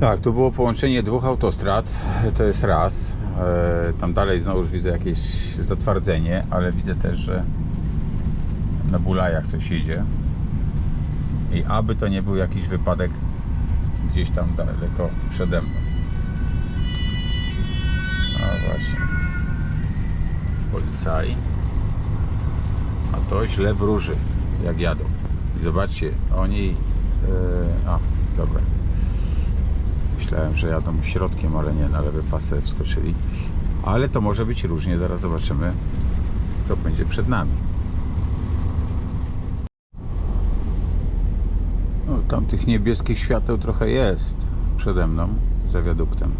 Tak, tu było połączenie dwóch autostrad, to jest raz. E, Tam dalej znowu już widzę jakieś zatwardzenie, ale widzę też, że na Bulajach coś idzie. I aby to nie był jakiś wypadek gdzieś tam daleko przede mną. A właśnie. Policaj. A to źle wróży, jak jadą. Zobaczcie, oni... E, a, dobra. Myślałem, że jadą środkiem, ale nie, na lewy pasę wskoczyli. Ale to może być różnie, zaraz zobaczymy, co będzie przed nami. No, tam tych niebieskich świateł trochę jest przede mną, za wiaduktem.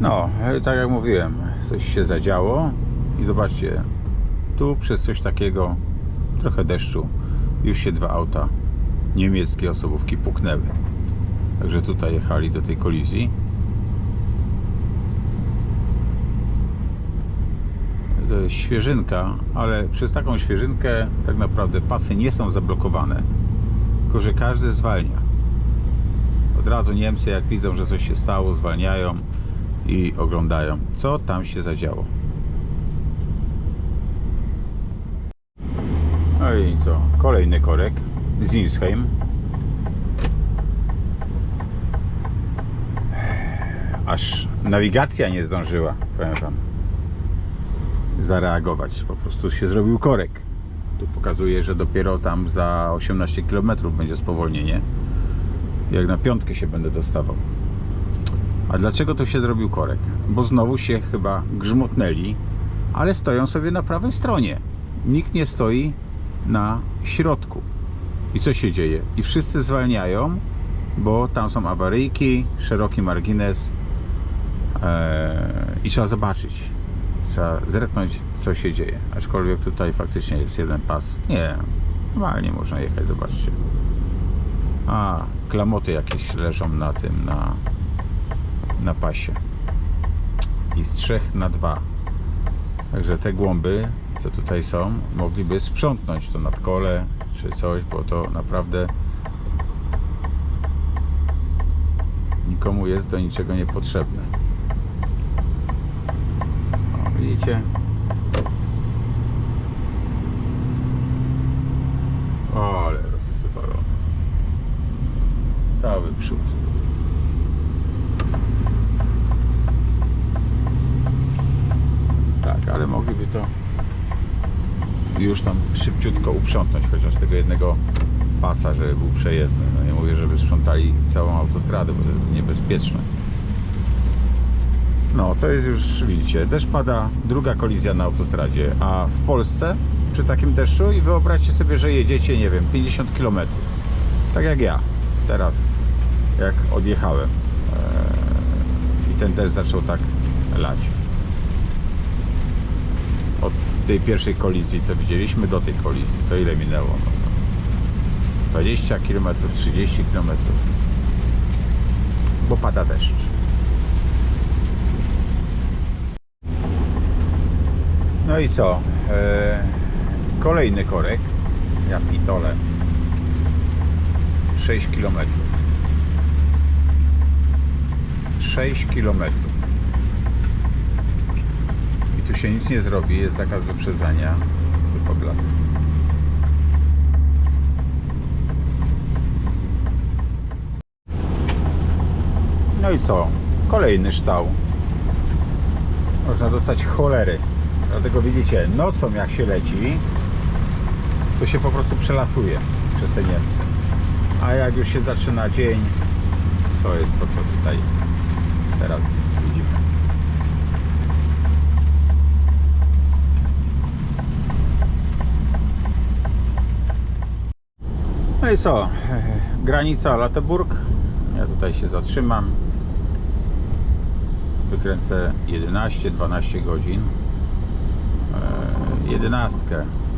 No, tak jak mówiłem, coś się zadziało i zobaczcie, tu przez coś takiego, trochę deszczu, już się dwa auta niemieckie osobówki puknęły. Także tutaj jechali do tej kolizji. To jest świeżynka, ale przez taką świeżynkę tak naprawdę pasy nie są zablokowane, tylko że każdy zwalnia. Od razu Niemcy, jak widzą, że coś się stało, zwalniają i oglądają, co tam się zadziało. No i co? Kolejny korek. Zinsheim. Aż nawigacja nie zdążyła, powiem wam, zareagować. Po prostu się zrobił korek. Tu pokazuje, że dopiero tam za 18 km będzie spowolnienie. Jak na piątkę się będę dostawał. A dlaczego to się zrobił korek? Bo znowu się chyba grzmotnęli, ale stoją sobie na prawej stronie. Nikt nie stoi na środku. I co się dzieje? I wszyscy zwalniają, bo tam są awaryjki, szeroki margines eee, i trzeba zobaczyć. Trzeba zerknąć, co się dzieje. Aczkolwiek tutaj faktycznie jest jeden pas. Nie, normalnie można jechać, zobaczcie. A, klamoty jakieś leżą na tym, na, na pasie. I z trzech na dwa. Także te głąby, co tutaj są, mogliby sprzątnąć to nadkole czy coś, bo to naprawdę nikomu jest do niczego niepotrzebne. O, widzicie? O, ale rozsypalony. Cały przód. Tak, ale mogliby to już tam szybciutko uprzątnąć, chociaż z tego jednego pasa, żeby był przejezdny. No nie mówię, żeby sprzątali całą autostradę, bo to jest niebezpieczne. No, to jest już, widzicie, deszcz pada, druga kolizja na autostradzie, a w Polsce przy takim deszczu i wyobraźcie sobie, że jedziecie, nie wiem, 50 km. Tak jak ja teraz, jak odjechałem. Eee, I ten deszcz zaczął tak lać tej pierwszej kolizji, co widzieliśmy, do tej kolizji. To ile minęło? No, 20 km, 30 km. Bo pada deszcz. No i co? E, kolejny korek. Ja pitole. 6 km. 6 kilometrów tu się nic nie zrobi, jest zakaz wyprzedzania wypogląd. No i co? Kolejny ształ. Można dostać cholery. Dlatego widzicie, nocą jak się leci, to się po prostu przelatuje przez te Niemcy. A jak już się zaczyna dzień, to jest to, co tutaj teraz No i co? Granica Lateburg. Ja tutaj się zatrzymam. Wykręcę 11-12 godzin. E, 11.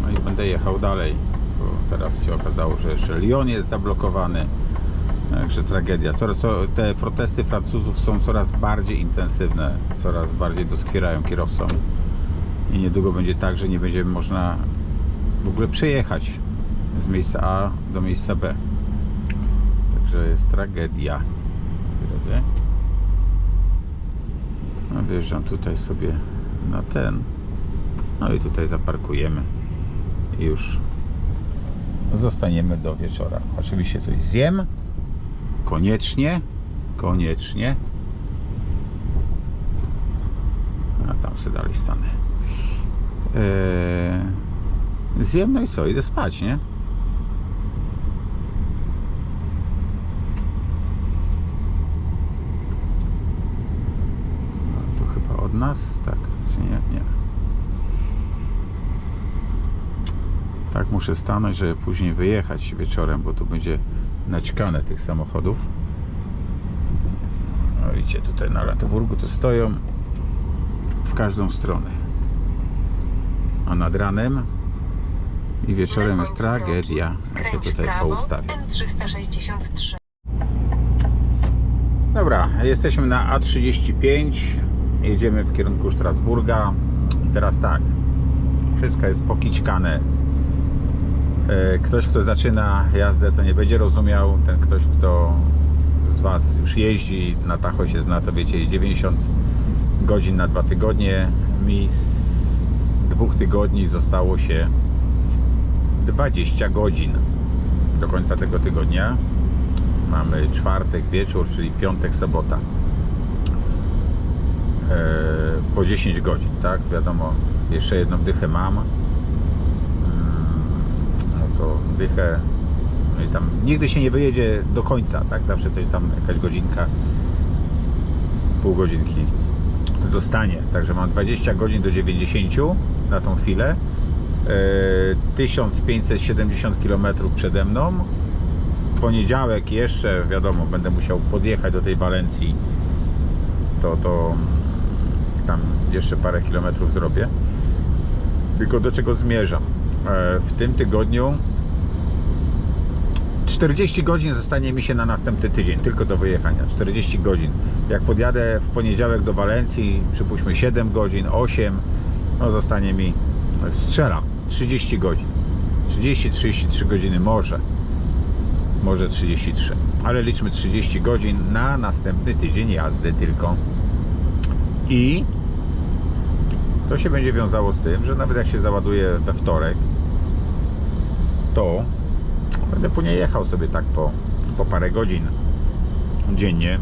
No i będę jechał dalej. Bo teraz się okazało, że jeszcze Lyon jest zablokowany. Także tragedia. Te protesty Francuzów są coraz bardziej intensywne, coraz bardziej doskwierają kierowcom. I niedługo będzie tak, że nie będzie można w ogóle przejechać z miejsca A do miejsca B. Także jest tragedia. Drodzy. No wjeżdżam tutaj sobie na ten. No i tutaj zaparkujemy. I już zostaniemy do wieczora. Oczywiście coś zjem. Koniecznie. Koniecznie. A tam sobie dalej stanę. Eee, zjem, no i co? Idę spać, nie? A to chyba od nas? Tak, czy nie? Nie. Tak muszę stanąć, żeby później wyjechać wieczorem, bo tu będzie naćkane tych samochodów. No widzicie, tutaj na Latoburgu to stoją w każdą stronę. A nad ranem i wieczorem jest tragedia. Ja się tutaj poustawię. M363. Dobra, jesteśmy na A35. Jedziemy w kierunku Strasburga. I teraz tak. Wszystko jest pokićkane. E, Ktoś, kto zaczyna jazdę, to nie będzie rozumiał. Ten ktoś, kto z Was już jeździ, na Tacho się zna, to wiecie, jest 90 godzin na dwa tygodnie. Mi z dwóch tygodni zostało się 20 godzin do końca tego tygodnia. Mamy czwartek wieczór, czyli piątek, sobota. E, po 10 godzin, tak? Wiadomo, jeszcze jedną dychę mam. Mm, No to dychę. No i tam nigdy się nie wyjedzie do końca, tak? Zawsze coś tam, jakaś godzinka, pół godzinki zostanie. Także mam 20 godzin do 90 na tą chwilę. E, 1570 km przede mną poniedziałek jeszcze, wiadomo, będę musiał podjechać do tej Walencji, to, to tam jeszcze parę kilometrów zrobię. Tylko do czego zmierzam? E, W tym tygodniu 40 godzin zostanie mi się na następny tydzień, tylko do wyjechania. 40 godzin. Jak podjadę w poniedziałek do Walencji, przypuśćmy 7 godzin, 8, no zostanie mi, strzelam, 30 godzin. 30-33 godziny może może 33, ale liczmy 30 godzin na następny tydzień jazdy tylko. I to się będzie wiązało z tym, że nawet jak się załaduje we wtorek, to będę później jechał sobie tak po, po parę godzin dziennie,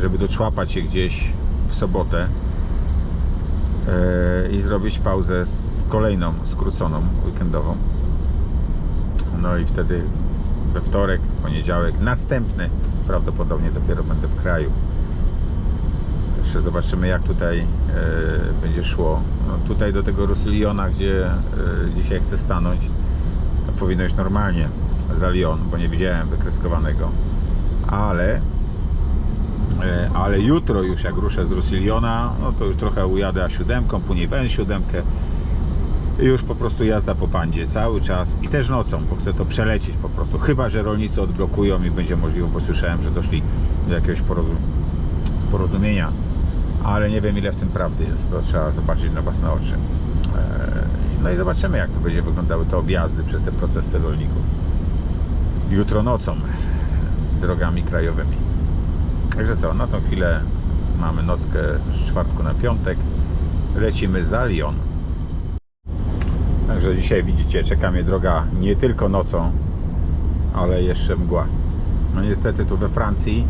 żeby doczłapać się gdzieś w sobotę yy, i zrobić pauzę z kolejną, skróconą, weekendową. No i wtedy we wtorek, poniedziałek, następny prawdopodobnie dopiero będę w kraju. Zobaczymy jak tutaj e, będzie szło. No, tutaj do tego Rusiliona, gdzie e, dzisiaj chcę stanąć, powinno iść normalnie za Lyon, bo nie widziałem wykreskowanego. Ale e, ale jutro już jak ruszę z Rusiliona, no to już trochę ujadę A7, później w N7 i już po prostu jazda po bandzie cały czas i też nocą, bo chcę to przelecieć po prostu. Chyba, że rolnicy odblokują i będzie możliwe, bo słyszałem, że doszli do jakiegoś porozum porozumienia, ale nie wiem ile w tym prawdy jest. To trzeba zobaczyć na własne oczy. Eee, No i zobaczymy, jak to będzie wyglądały te objazdy przez te protesty rolników. Jutro nocą drogami krajowymi. Także co, na tą chwilę mamy nockę z czwartku na piątek. Lecimy za Lyon. Także dzisiaj widzicie, czeka mnie droga nie tylko nocą, ale jeszcze mgła. No niestety tu we Francji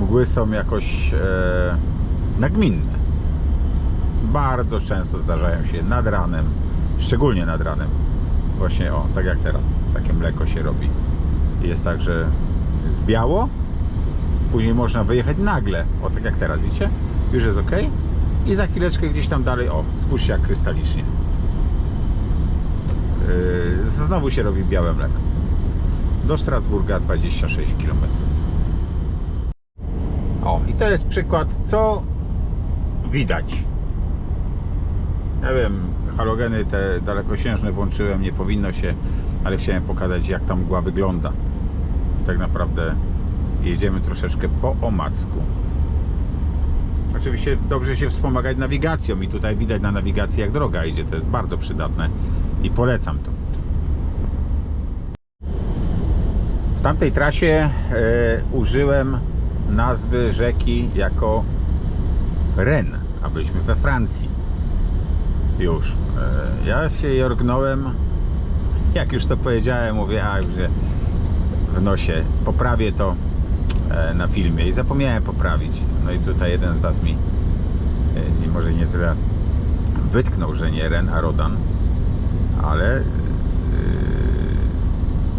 mgły są jakoś e, nagminne. Bardzo często zdarzają się nad ranem, szczególnie nad ranem. Właśnie o, tak jak teraz, takie mleko się robi. Jest tak, że jest biało, później można wyjechać nagle, o tak jak teraz, widzicie? Już jest ok. I za chwileczkę gdzieś tam dalej, o, spójrzcie jak krystalicznie. Yy, znowu się robi białe mleko. Do Strasburga 26 km. O, i to jest przykład, co widać. Ja wiem, halogeny te dalekosiężne włączyłem, nie powinno się, ale chciałem pokazać, jak ta mgła wygląda. Tak naprawdę jedziemy troszeczkę po omacku. Oczywiście dobrze się wspomagać nawigacją i tutaj widać na nawigacji jak droga idzie, to jest bardzo przydatne i polecam to. W tamtej trasie e, użyłem nazwy rzeki jako Ren, a byliśmy we Francji. Już. E, ja się jorgnąłem, jak już to powiedziałem, mówię, a już w nosie, poprawię to e, na filmie i zapomniałem poprawić. No i tutaj jeden z Was mi, e, nie, może nie tyle wytknął, że nie Ren, a Rodan, ale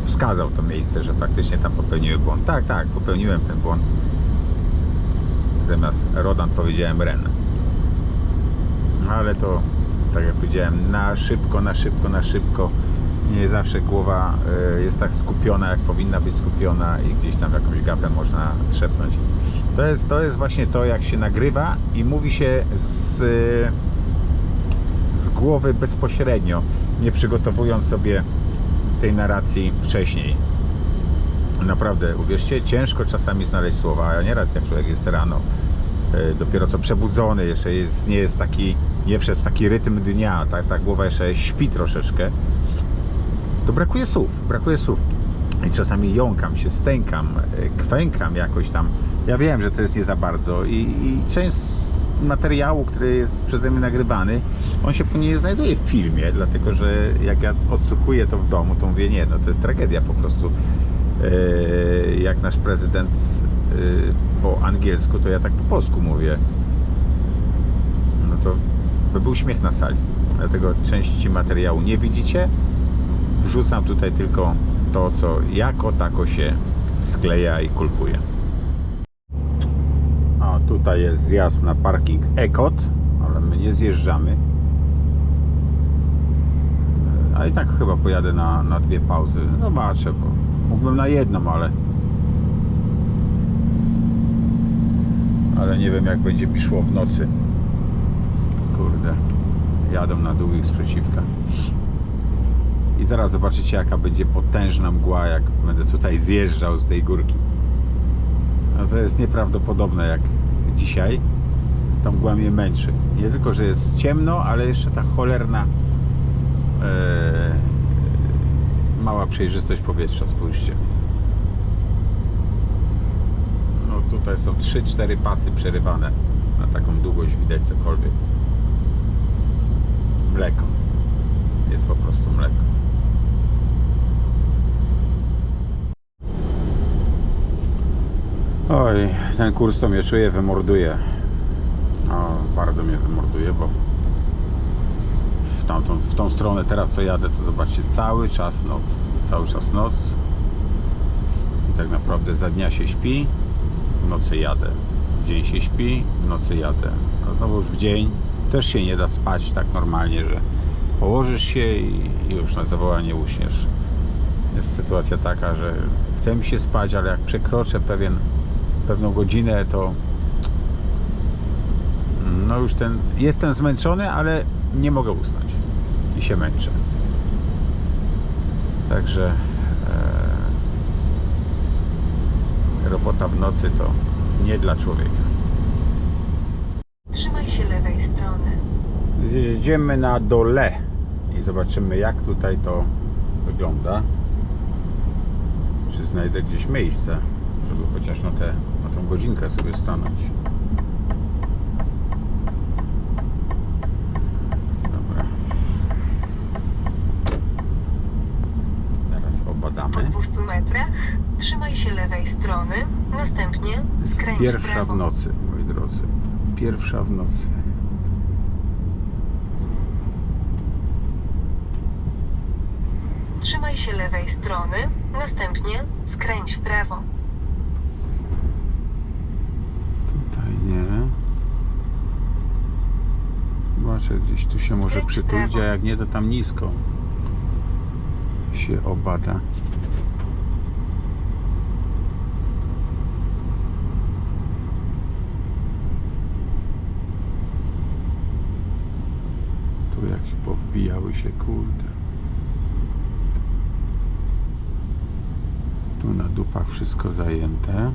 wskazał to miejsce, że faktycznie tam popełniłem błąd. Tak, tak, popełniłem ten błąd. Zamiast Rodan powiedziałem Ren. No ale to, tak jak powiedziałem, na szybko, na szybko, na szybko. Nie zawsze głowa y, jest tak skupiona, jak powinna być skupiona i gdzieś tam jakąś gafę można trzepnąć. To jest, to jest właśnie to, jak się nagrywa i mówi się z, z głowy bezpośrednio, nie przygotowując sobie tej narracji wcześniej. Naprawdę, uwierzcie, ciężko czasami znaleźć słowa, a nieraz jak człowiek jest rano, e, dopiero co przebudzony, jeszcze jest, nie jest taki, nie wszedł taki rytm dnia, tak, ta głowa jeszcze śpi troszeczkę, to brakuje słów, brakuje słów. I czasami jąkam się, stękam, e, kwękam jakoś tam. Ja wiem, że to jest nie za bardzo i, i część materiału, który jest przeze mnie nagrywany, on się później nie znajduje w filmie, dlatego że jak ja odsłuchuję to w domu, to mówię, nie, no to jest tragedia po prostu. E, jak nasz prezydent e, po angielsku, to ja tak po polsku mówię. No to by był śmiech na sali. Dlatego części materiału nie widzicie. Wrzucam tutaj tylko to, co jako tako się skleja i kulkuje. A tutaj jest zjazd na parking Ekot, ale my nie zjeżdżamy. A i tak chyba pojadę na, na dwie pauzy. Zobaczę, bo mógłbym na jedną, ale ale nie wiem jak będzie mi szło w nocy. Kurde, jadą na długich sprzeciwka. I zaraz zobaczycie jaka będzie potężna mgła, jak będę tutaj zjeżdżał z tej górki. No to jest nieprawdopodobne jak dzisiaj ta mgła mnie męczy. Nie tylko, że jest ciemno, ale jeszcze ta cholerna e, mała przejrzystość powietrza, spójrzcie. No tutaj są 3-4 pasy przerywane. Na taką długość widać cokolwiek. Mleko. Jest po prostu mleko. Oj, ten kurs to mnie czuje, wymorduje. O, bardzo mnie wymorduje, bo tamtą, w tą stronę teraz co jadę, to zobaczcie, cały czas noc. Cały czas noc. I tak naprawdę za dnia się śpi, w nocy jadę. W dzień się śpi, w nocy jadę. A znowu już w dzień też się nie da spać tak normalnie, że położysz się i już na zawołanie uśniesz. Jest sytuacja taka, że chce mi się spać, ale jak przekroczę pewien, pewną godzinę, to no już ten, jestem zmęczony, ale nie mogę usnąć i się męczę. Także e, robota w nocy to nie dla człowieka. Trzymaj się lewej strony. Zjedziemy na dole i zobaczymy jak tutaj to wygląda. Czy znajdę gdzieś miejsce, żeby chociaż na, tę na tą godzinkę sobie stanąć. Dobra. Zaraz Po obadamy. 200 metrach trzymaj się lewej strony, następnie Jest skręć w pierwsza prawo. w nocy, moi drodzy. Pierwsza w nocy. Trzymaj się lewej strony, następnie skręć w prawo. Tutaj nie. Zobaczę, gdzieś tu się może Skręć w przytulić, prawo. a jak nie, to tam nisko się obada. Tu jak powbijały się, kurde. Tu na dupach wszystko zajęte.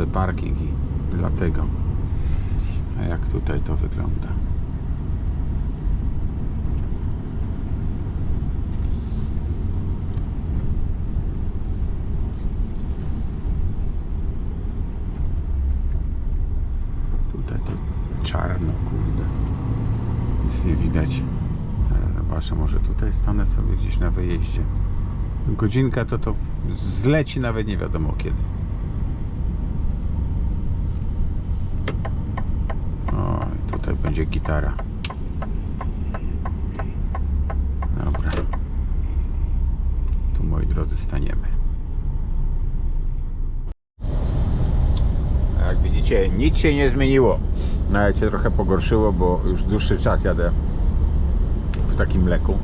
Sporawy parking i dlatego. A jak tutaj to wygląda? Tutaj to czarno, kurde. Nic nie widać. Ale Zobaczę, może tutaj stanę sobie gdzieś na wyjeździe. Godzinka to to zleci nawet nie wiadomo kiedy. O, i tutaj będzie gitara. Dobra. Tu moi drodzy staniemy. Jak widzicie, nic się nie zmieniło. Nawet się trochę pogorszyło, bo już dłuższy czas jadę w takim mleku.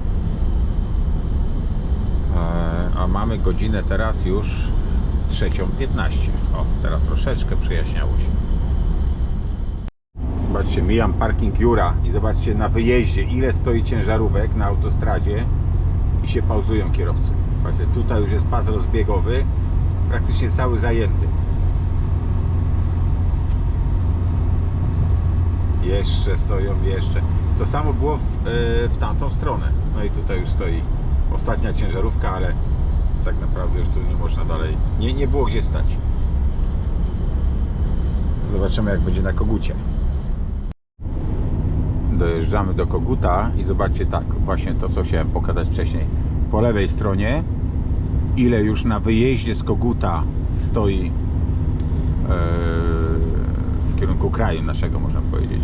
E, A mamy godzinę teraz już 3.15. O, teraz troszeczkę przejaśniało się. Zobaczcie, mijam parking Jura i zobaczcie na wyjeździe, ile stoi ciężarówek na autostradzie i się pauzują kierowcy. Zobaczcie, tutaj już jest pas rozbiegowy, praktycznie cały zajęty. Jeszcze stoją, jeszcze. To samo było w, e, w tamtą stronę. No i tutaj już stoi ostatnia ciężarówka, ale tak naprawdę już tu nie można dalej. Nie, nie było gdzie stać. Zobaczymy jak będzie na kogucie. Dojeżdżamy do koguta i zobaczcie tak, właśnie to co chciałem pokazać wcześniej. Po lewej stronie ile już na wyjeździe z koguta stoi e, w kierunku kraju naszego, można powiedzieć,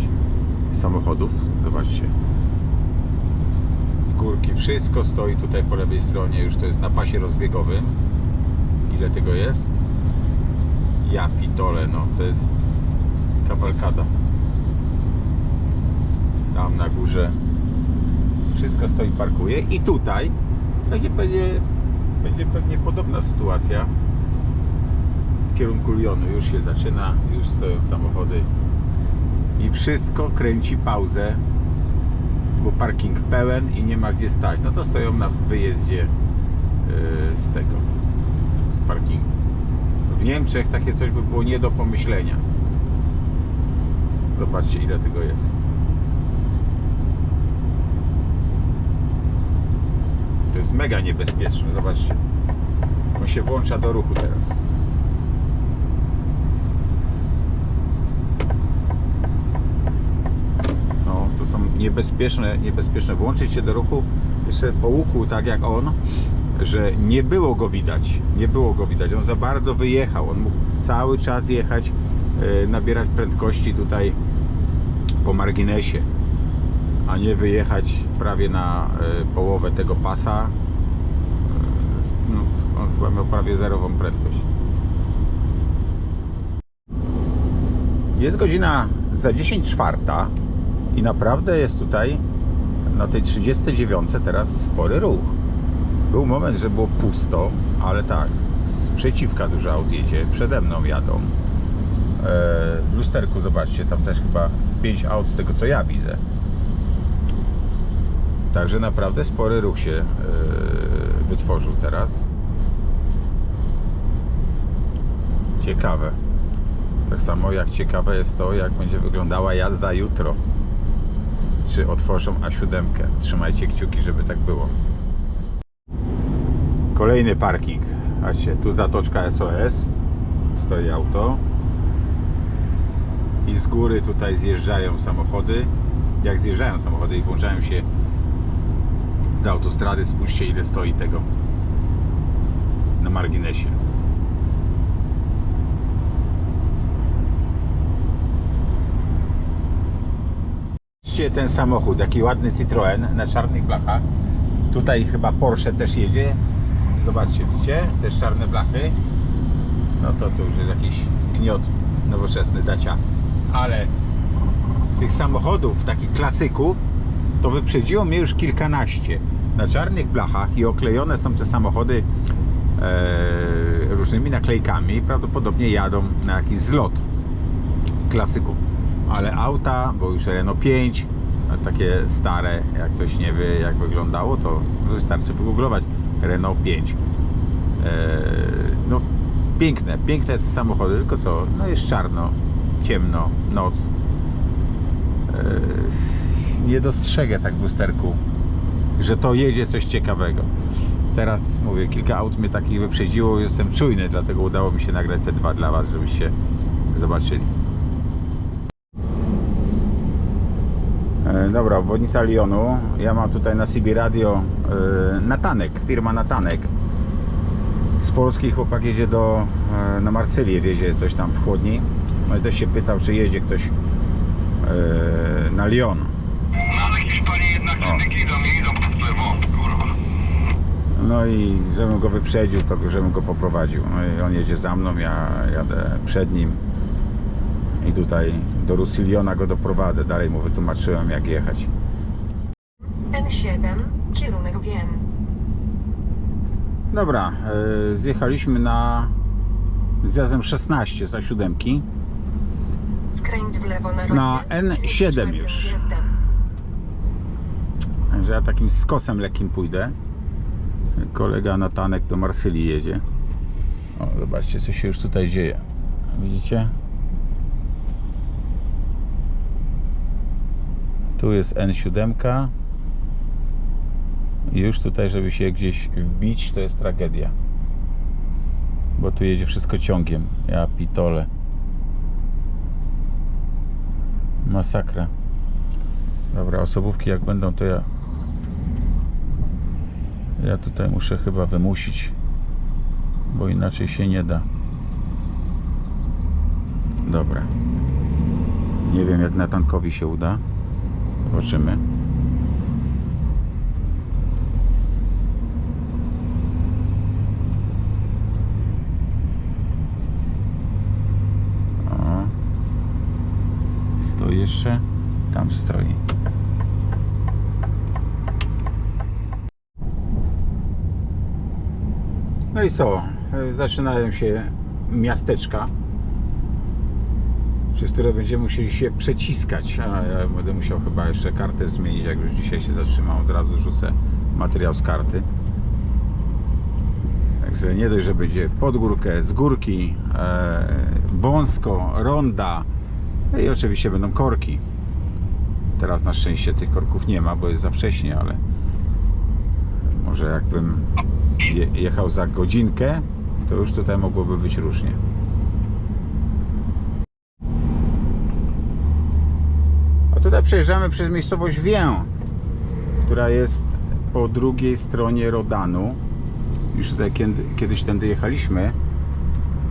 samochodów. Zobaczcie. Z górki wszystko stoi tutaj po lewej stronie, już to jest na pasie rozbiegowym. Ile tego jest? Ja pitole, no to jest kawalkada. Tam na górze wszystko stoi, parkuje i tutaj będzie pewnie, będzie pewnie podobna sytuacja w kierunku Lyonu już się zaczyna, już stoją samochody i wszystko kręci pauzę, bo parking pełen i nie ma gdzie stać. No to stoją na wyjeździe yy, z tego, z parkingu. W Niemczech takie coś by było nie do pomyślenia. Zobaczcie ile tego jest. To jest mega niebezpieczne, zobaczcie. On się włącza do ruchu teraz. No, to są niebezpieczne, niebezpieczne. Włączyć się do ruchu jeszcze po łuku, tak jak on, że nie było go widać. Nie było go widać. On za bardzo wyjechał. On mógł cały czas jechać, e, nabierać prędkości tutaj po marginesie, a nie wyjechać prawie na e, połowę tego pasa. E, No, on chyba miał prawie zerową prędkość. Jest godzina za 10 czwarta i naprawdę jest tutaj na tej 39 teraz spory ruch. Był moment, że było pusto, ale tak, z przeciwka dużo aut jedzie, przede mną jadą. E, W lusterku zobaczcie, tam też chyba z 5 aut z tego co ja widzę. Także naprawdę spory ruch się e, wytworzył teraz. Ciekawe. Tak samo jak ciekawe jest to, jak będzie wyglądała jazda jutro. Czy otworzą A7. Trzymajcie kciuki, żeby tak było. Kolejny parking. Patrzcie, tu zatoczka SOS. Stoi auto. I z góry tutaj zjeżdżają samochody. Jak zjeżdżają samochody i włączają się do autostrady, spójrzcie ile stoi tego na marginesie. Zobaczcie ten samochód, jaki ładny Citroen na czarnych blachach. Tutaj chyba Porsche też jedzie. Zobaczcie, widzicie? Też czarne blachy. No to tu już jest jakiś gniot nowoczesny Dacia. Ale tych samochodów, takich klasyków, to wyprzedziło mnie już kilkanaście. Na czarnych blachach i oklejone są te samochody e, różnymi naklejkami. Prawdopodobnie jadą na jakiś zlot klasyków. Ale auta, bo już Renault 5, a takie stare, jak ktoś nie wie jak wyglądało, to wystarczy wygooglować Renault 5. Eee, no Piękne, piękne samochody, tylko co? No jest czarno, ciemno, noc. Yy, nie dostrzegę tak w lusterku, że to jedzie coś ciekawego. Teraz mówię, kilka aut mnie takich wyprzedziło, jestem czujny, dlatego udało mi się nagrać te dwa dla Was, żebyście zobaczyli. E, Dobra, obwodnica Lyonu. Ja mam tutaj na CB Radio e, Natanek, firma Natanek. Z Polski chłopak jedzie do, e, na Marsylię, wiezie coś tam w chłodni. No i też się pytał, czy jedzie ktoś na Lyon. Mamy Hiszpanię jednak O. nie idą, nie idą pod lewo, kurwa. No i żebym go wyprzedził, to żebym go poprowadził. No i on jedzie za mną, ja jadę przed nim. I tutaj do Rusyliona go doprowadzę. Dalej mu wytłumaczyłem, jak jechać. N7, kierunek Wien. Dobra, e, zjechaliśmy na zjazdem 16 za siódemki. Skręć w lewo na Na rondzie. N7 czwartym już. wjazdem. Że ja takim skosem lekkim pójdę. Kolega Natanek do Marsylii jedzie. O, zobaczcie, co się już tutaj dzieje. Widzicie? Tu jest N7. I już tutaj, żeby się gdzieś wbić, to jest tragedia. Bo tu jedzie wszystko ciągiem. Ja pitole. Masakra. Dobra, osobówki jak będą, to ja ja tutaj muszę chyba wymusić, bo inaczej się nie da. Dobra. Nie wiem jak Natankowi się uda. Zobaczymy. Stoi jeszcze? Tam stoi. No i co? E, Zaczynają się miasteczka, przez które będziemy musieli się przeciskać. A ja będę musiał chyba jeszcze kartę zmienić, jak już dzisiaj się zatrzymam, od razu rzucę materiał z karty. Także nie dość, że będzie pod górkę, z górki, e, wąsko, ronda no i oczywiście będą korki. Teraz na szczęście tych korków nie ma, bo jest za wcześnie, ale może jakbym je, jechał za godzinkę, to już tutaj mogłoby być różnie. A tutaj przejeżdżamy przez miejscowość Wię, która jest po drugiej stronie Rodanu. Już tutaj kiedy, kiedyś tędy jechaliśmy.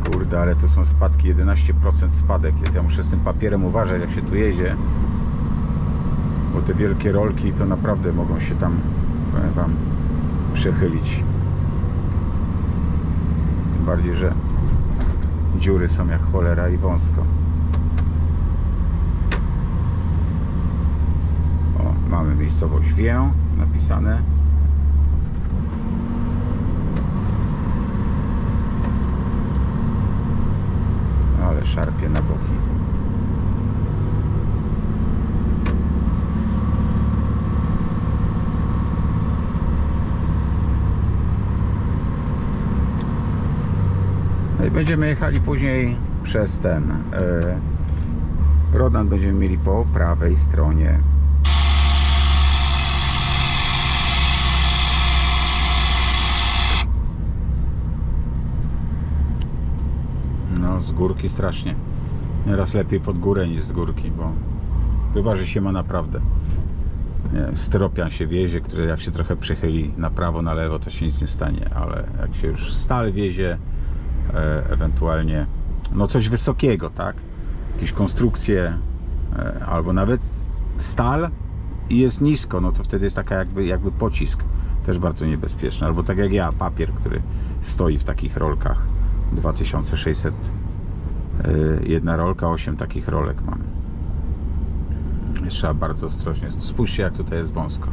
Kurde, ale to są spadki, 11% spadek jest. Ja muszę z tym papierem uważać, jak się tu jedzie. Bo te wielkie rolki to naprawdę mogą się tam, powiem Wam, przechylić. Tym bardziej, że dziury są jak cholera i wąsko. O, mamy miejscowość Wię napisane. Ale szarpie na boki. Będziemy jechali później przez ten e, Rodan będziemy mieli po prawej stronie. No, z górki strasznie. Nieraz lepiej pod górę niż z górki, bo chyba, że się ma naprawdę. Styropian się wiezie, który jak się trochę przychyli na prawo, na lewo, to się nic nie stanie, ale jak się już stal wiezie, ewentualnie no coś wysokiego, tak? Jakieś konstrukcje, e, albo nawet stal i jest nisko, no to wtedy jest taka jakby, jakby pocisk, też bardzo niebezpieczny, albo tak jak ja, papier, który stoi w takich rolkach 2600 e, jedna rolka, 8 takich rolek mam. Trzeba bardzo ostrożnie. Spójrzcie jak tutaj jest wąsko.